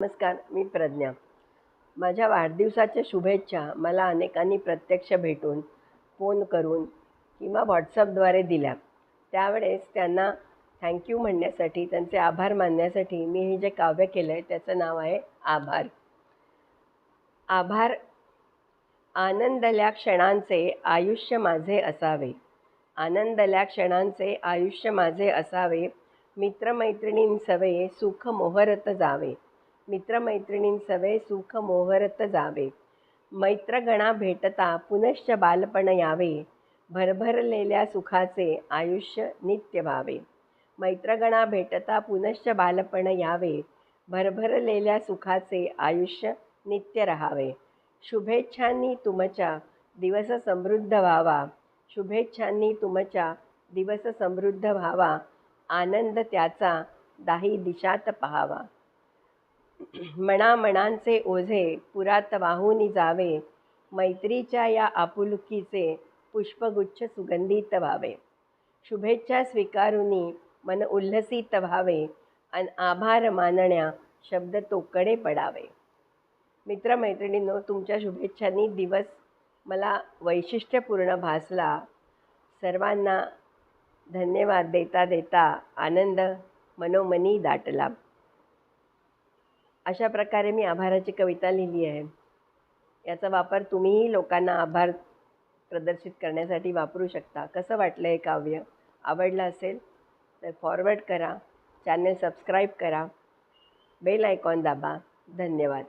नमस्कार मी प्रज्ञा. माझ्या वाढदिवसाच्या शुभेच्छा मला अनेकांनी प्रत्यक्ष भेटून फोन करून किंवा व्हॉट्सअपद्वारे दिल्या. त्यावेळेस त्यांना थँक्यू म्हणण्यासाठी त्यांचे आभार मानण्यासाठी मी हे जे काव्य केलं आहे त्याचं नाव आहे आभार. आभार आनंदल्या क्षणांचे आयुष्य माझे असावे. आनंदल्या क्षणांचे आयुष्य माझे असावे. मित्रमैत्रिणींसवे सुख मोहरत जावे. मित्रमैत्रिणींसवे सुख मोहरत जावे. मैत्रगणा भेटता पुनश्च बालपण यावे. भरभरलेल्या सुखाचे आयुष्य नित्य व्हावे. मैत्रगणा भेटता पुनश्च बालपण यावे. भरभरलेल्या सुखाचे आयुष्य नित्य राहावे. शुभेच्छांनी तुमच्या दिवस समृद्ध व्हावा. शुभेच्छांनी तुमच्या दिवस समृद्ध व्हावा. आनंद त्याचा दाही दिशात पहावा. मणामणांचे ओझे पुरात वाहून जावे. मैत्रीच्या या आपुलकीचे पुष्पगुच्छ सुगंधित व्हावे. शुभेच्छा स्वीकारुनी मन उल्हसित व्हावे अन आभार मानण्या शब्द तोकडे पडावे. मित्रमैत्रिणींनो तुमच्या शुभेच्छांनी दिवस मला वैशिष्ट्यपूर्ण भासला. सर्वांना धन्यवाद देता देता आनंद मनोमनी दाटला. अशा प्रकारे मी आभाराची कविता लिहिली आहे. याचा वापर तुम्हीही लोकांना आभार प्रदर्शित करण्यासाठी वापरू शकता. कसं वाटलं हे काव्य? आवडलं असेल तर फॉरवर्ड करा. चॅनल सबस्क्राईब करा. बेल आयकॉन दाबा. धन्यवाद.